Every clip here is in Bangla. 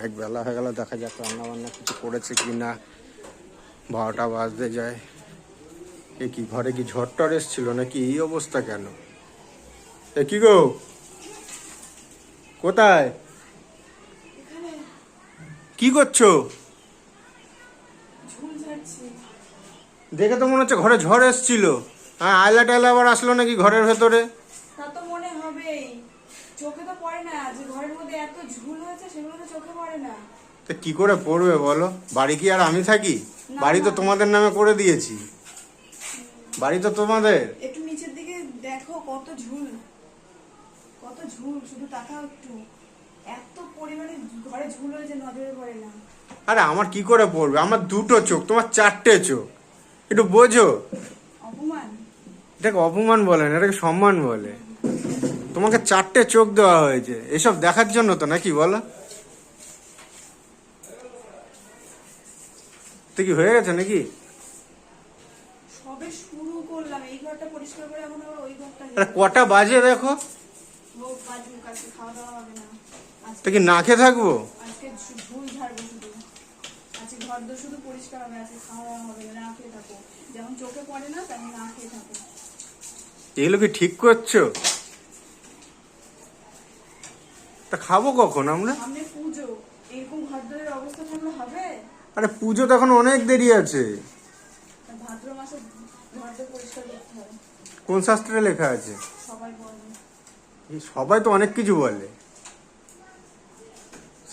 অনেক বেলা হয়ে গেল, দেখা যাক রান্না বান্না কিছু করেছে কি না। বারোটা বাজতে যায়। এ কি ঘরে কি ঝড় টর এসছিল নাকি এই অবস্থা কেন? এ কি গো? কোথায়? কি করছ? দেখে তো মনে হচ্ছে ঘরে ঝড় এসছিল। হ্যাঁ আয়লা টায়লা আবার আসলো নাকি ঘরের ভেতরে? চোখে তো পড়ে না যে ঘরের মধ্যে এত ঝুল হয়েছে সেগুলো তো চোখে পড়ে না। তো কি করে পড়বে বলো? বাড়ি কি আর আমি থাকি? বাড়ি তো তোমাদের নামে করে দিয়েছি। বাড়ি তো তোমাদের। একটু নিচের দিকে দেখো কত ঝুল কত ঝুল শুধু তাকাও একটু। এত পরিমাণে ঘরে ঝুল হয়েছে নজরে পড়ে না। আরে আমার কি করে পড়বে? আমার দুটো চোখ তোমার চারটে চোখ। একটু বোঝো। অপমান? এটাকে অপমান বলে না এটাকে সম্মান বলে। তোমাকে চারটে চোখ দেওয়া হয়েছে। এসব দেখার জন্য তো নাকি বলো? তো কি হয়ে গেছে নাকি? কটা বাজে দেখো। তো কি না খেয়ে থাকব? আজকে ঝু- ঝুল ঝাড়বো শুধু। আজকে ঘর দোর শুধু পরিষ্কার হবে আজকে খাওয়া হবে না, না খেয়ে থাকো যেমন চোখে পড়ে না তেমন না খেয়ে থাকো এগুলো কি ঠিক করছ? তা খাব কখন আমরা? সামনে পুজো। এরকম ঘর অবস্থা থাকলে হবে? আরে পুজো তো এখন অনেক দেরি আছে। ভাদ্র মাসে ঘর পরিষ্কার করতে হবে। কোন শাস্ত্রে লেখা আছে? সবাই সবাই তো অনেক কিছু বলে।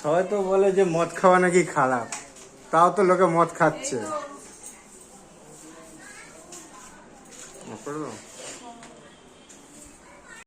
সবাই তো বলে যে মদ খাওয়া নাকি খারাপ। তাও তো লোকে মদ খাচ্ছে।